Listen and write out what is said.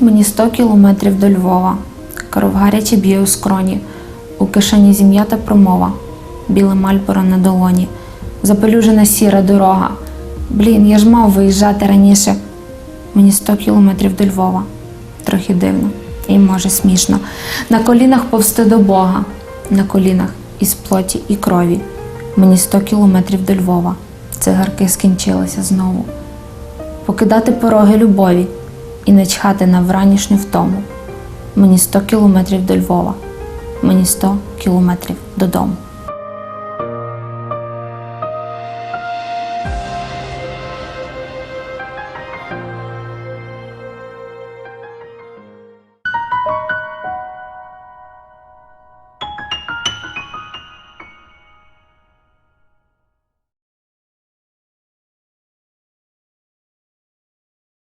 Мені 100 кілометрів до Львова. Кров гаряче б'є у скроні. У кишені зім'ята промова. Біле мальборо на долоні. Запелюжена сіра дорога. Блін, я ж мав виїжджати раніше. Мені 100 кілометрів до Львова. Трохи дивно і може смішно. На колінах повсти до Бога, на колінах із плоті і крові. Мені 100 кілометрів до Львова. Цигарки скінчилися знову. Покидати пороги любові і не чхати на вранішню втому. Мені 100 кілометрів до Львова. Мені 100 кілометрів додому.